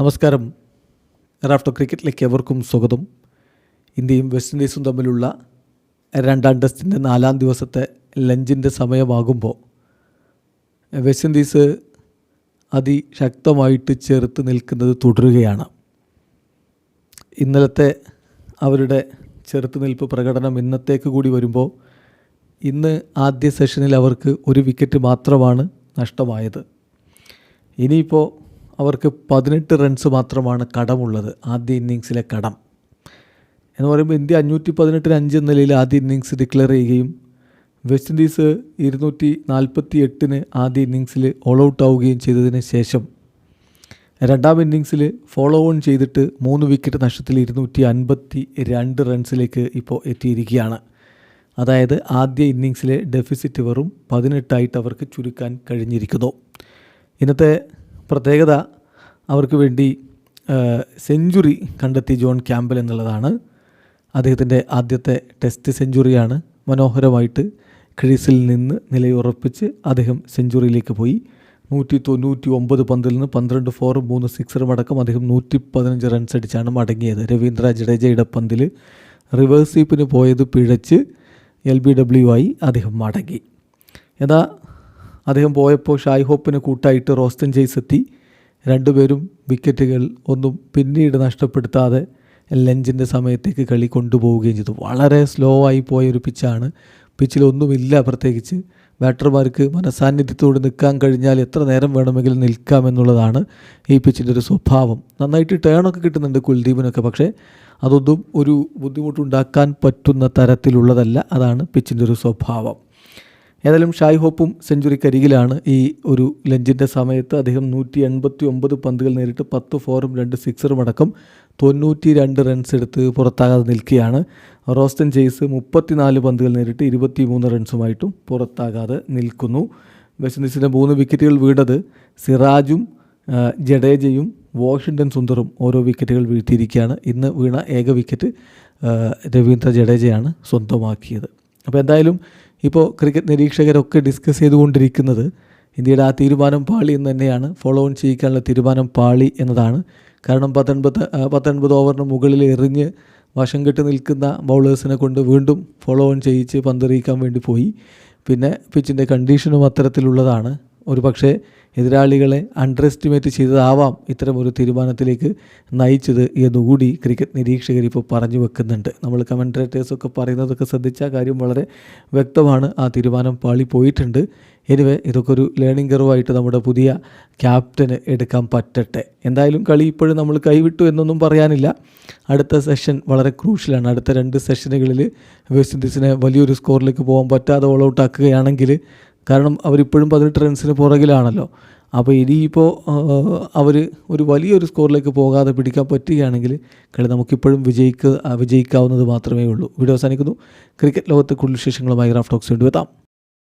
നമസ്കാരം. റാഫ്റ്റോ ക്രിക്കറ്റിലേക്ക് എവർക്കും സ്വാഗതം. ഇന്ത്യയും വെസ്റ്റ് ഇൻഡീസും തമ്മിലുള്ള രണ്ടാം ടെസ്റ്റിന്റെ നാലാം ദിവസത്തെ ലഞ്ചിന്റെ സമയമാകുമ്പോൾ വെസ്റ്റ് ഇൻഡീസ് അതിശക്തമായിട്ട് ചെറുത്ത് നിൽക്കുന്നത് തുടരുകയാണ്. ഇന്നലത്തെ അവരുടെ ചെറുത്തുനിൽപ്പ് പ്രകടനം ഇന്നത്തേക്ക് കൂടി വരുമ്പോൾ ഇന്ന് ആദ്യ സെഷനിൽ അവർക്ക് ഒരു വിക്കറ്റ് മാത്രമാണ് നഷ്ടമായത്. ഇനിയിപ്പോൾ അവർക്ക് പതിനെട്ട് റൺസ് മാത്രമാണ് കടമുള്ളത് ആദ്യ ഇന്നിങ്സിലെ കടം. എന്ന് പറയുമ്പോൾ ഇന്ത്യ അഞ്ഞൂറ്റി പതിനെട്ടിന് അഞ്ച് എന്ന നിലയിൽ ആദ്യ ഇന്നിങ്സ് ഡിക്ലെയർ ചെയ്യുകയും വെസ്റ്റ് ഇൻഡീസ് ഇരുന്നൂറ്റി നാൽപ്പത്തി എട്ടിന് ആദ്യ ഇന്നിങ്സിൽ ഓൾ ഔട്ട് ആവുകയും ചെയ്തതിന് ശേഷം രണ്ടാം ഇന്നിങ്സിൽ ഫോളോ ഓൺ ചെയ്തിട്ട് മൂന്ന് വിക്കറ്റ് നഷ്ടത്തിൽ ഇരുന്നൂറ്റി അൻപത്തി രണ്ട് റൺസിലേക്ക് ഇപ്പോൾ എത്തിയിരിക്കുകയാണ്. അതായത് ആദ്യ ഇന്നിങ്സിലെ ഡെഫിസിറ്റ് വെറും പതിനെട്ടായിട്ട് അവർക്ക് ചുരുക്കാൻ കഴിഞ്ഞിരിക്കുന്നു. ഇന്നത്തെ പ്രത്യേകത അവർക്ക് വേണ്ടി സെഞ്ചുറി കണ്ടെത്തി ജോൺ ക്യാമ്പൽ എന്നുള്ളതാണ്. അദ്ദേഹത്തിന്റെ ആദ്യത്തെ ടെസ്റ്റ് സെഞ്ചുറിയാണ്. മനോഹരമായിട്ട് ക്രീസിൽ നിന്ന് നിലയുറപ്പിച്ച് അദ്ദേഹം സെഞ്ചുറിയിലേക്ക് പോയി. നൂറ്റി തൊണ്ണൂറ്റി ഒമ്പത് പന്തിൽ നിന്ന് പന്ത്രണ്ട് ഫോറും മൂന്ന് സിക്സറും അടക്കം അദ്ദേഹം നൂറ്റി പതിനഞ്ച് റൺസ് അടിച്ചാണ് മടങ്ങിയത്. രവീന്ദ്ര ജഡേജയുടെ പന്തിൽ റിവേഴ്സ് സ്വീപ്പിന് പോയത് പിഴച്ച് എൽ ബി ഡബ്ല്യു ആയി അദ്ദേഹം മടങ്ങി. എന്നാൽ അദ്ദേഹം പോയപ്പോൾ ഷായ് ഹോപ്പിന് കൂട്ടായിട്ട് റോസ്റ്റൻ ജെയ്സ് എത്തി. രണ്ടുപേരും വിക്കറ്റുകൾ ഒന്നും പിന്നീട് നഷ്ടപ്പെടുത്താതെ ലഞ്ചിന്റെ സമയത്തേക്ക് കളി കൊണ്ടുപോവുകയും ചെയ്തു. വളരെ സ്ലോ ആയി പോയ ഒരു പിച്ചാണ് പിച്ചിലൊന്നുമില്ല പ്രത്യേകിച്ച്. ബാറ്റർമാർക്ക് മനസാന്നിധ്യത്തോട് നിൽക്കാൻ കഴിഞ്ഞാൽ എത്ര നേരം വേണമെങ്കിലും നിൽക്കാം എന്നുള്ളതാണ് ഈ പിച്ചിന്റെ ഒരു സ്വഭാവം. നന്നായിട്ട് ടേണൊക്കെ കിട്ടുന്നുണ്ട് കുൽദീപിനൊക്കെ. പക്ഷേ അതൊന്നും ഒരു ബുദ്ധിമുട്ടുണ്ടാക്കാൻ പറ്റുന്ന തരത്തിലുള്ളതല്ല. അതാണ് പിച്ചിന്റെ ഒരു സ്വഭാവം. ഏതായാലും ഷായ് ഹോപ്പും സെഞ്ചുറിക്കരികിലാണ് ഈ ഒരു ലഞ്ചിന്റെ സമയത്ത് അദ്ദേഹം നൂറ്റി എൺപത്തി ഒമ്പത് പന്തുകൾ നേരിട്ട് പത്ത് ഫോറും രണ്ട് സിക്സറും അടക്കം തൊണ്ണൂറ്റി രണ്ട് റൺസ് എടുത്ത് പുറത്താകാതെ നിൽക്കുകയാണ്. റോസ്റ്റൻ ജെയ്സ് മുപ്പത്തിനാല് പന്തുകൾ നേരിട്ട് ഇരുപത്തി മൂന്ന് റൺസുമായിട്ടും പുറത്താകാതെ നിൽക്കുന്നു. വെസ്റ്റ് ഇൻഡീസിന്റെ മൂന്ന് വിക്കറ്റുകൾ വീണത് സിറാജും ജഡേജയും വാഷിങ്ടൺ സുന്ദറും ഓരോ വിക്കറ്റുകൾ വീഴ്ത്തിയിരിക്കുകയാണ്. ഇന്ന് വീണ ഏക വിക്കറ്റ് രവീന്ദ്ര ജഡേജയാണ് സ്വന്തമാക്കിയത്. അപ്പോൾ എന്തായാലും ഇപ്പോൾ ക്രിക്കറ്റ് നിരീക്ഷകരൊക്കെ ഡിസ്കസ് ചെയ്തുകൊണ്ടിരിക്കുന്നത്. ഇന്ത്യയുടെ ആ തീരുമാനം പാളി എന്ന് തന്നെയാണ്. ഫോളോ ഓൺ ചെയ്യിക്കാനുള്ള തീരുമാനം പാളി എന്നതാണ്. കാരണം പത്തൊൻപത് പത്തൊൻപത് ഓവറിന് മുകളിൽ എറിഞ്ഞ് വശം കെട്ട് നിൽക്കുന്ന ബൗളേഴ്സിനെ കൊണ്ട് വീണ്ടും ഫോളോ ഓൺ ചെയ്യിച്ച് പന്തെറിയിക്കാൻ വേണ്ടി പോയി. പിന്നെ പിച്ചിന്റെ കണ്ടീഷനും അത്തരത്തിലുള്ളതാണ്. ഒരു പക്ഷേ എതിരാളികളെ അണ്ടർ എസ്റ്റിമേറ്റ് ചെയ്തതാവാം ഇത്തരം ഒരു തീരുമാനത്തിലേക്ക് നയിച്ചത് എന്നുകൂടി ക്രിക്കറ്റ് നിരീക്ഷകർ ഇപ്പോൾ പറഞ്ഞു വെക്കുന്നുണ്ട്. നമ്മൾ കമൻട്രേറ്റേഴ്സൊക്കെ പറയുന്നതൊക്കെ ശ്രദ്ധിച്ച കാര്യം വളരെ വ്യക്തമാണ്. ആ തീരുമാനം പാളി പോയിട്ടുണ്ട് എനിവേ ഇതൊക്കെ ഒരു ലേണിംഗ് കർവായിട്ട് നമ്മുടെ പുതിയ ക്യാപ്റ്റന് എടുക്കാൻ പറ്റട്ടെ. എന്തായാലും കളി ഇപ്പോഴും നമ്മൾ കൈവിട്ടു എന്നൊന്നും പറയാനില്ല. അടുത്ത സെഷൻ വളരെ ക്രൂഷ്യലാണ് അടുത്ത രണ്ട് സെഷനുകളിൽ വെസ്റ്റ് ഇൻഡീസിനെ വലിയൊരു സ്കോറിലേക്ക് പോകാൻ പറ്റാതെ ഓൾ ഔട്ട് ആക്കുകയാണെങ്കിൽ കാരണം അവരിപ്പോഴും പതിനെട്ട് റൺസിന് പുറകിലാണല്ലോ. അപ്പോൾ ഇനിയിപ്പോൾ അവർ ഒരു വലിയൊരു സ്കോറിലേക്ക് പോകാതെ പിടിക്കാൻ പറ്റുകയാണെങ്കിൽ കളി നമുക്കിപ്പോഴും വിജയിക്ക വിജയിക്കാവുന്നത് മാത്രമേ ഉള്ളൂ. വീഡിയോ അവസാനിക്കുന്നു. ക്രിക്കറ്റ് ലോകത്തെ കൂടുതൽ വിശേഷങ്ങളുമായി റാഫ് ടോക്സ് കൊണ്ടുവെത്താം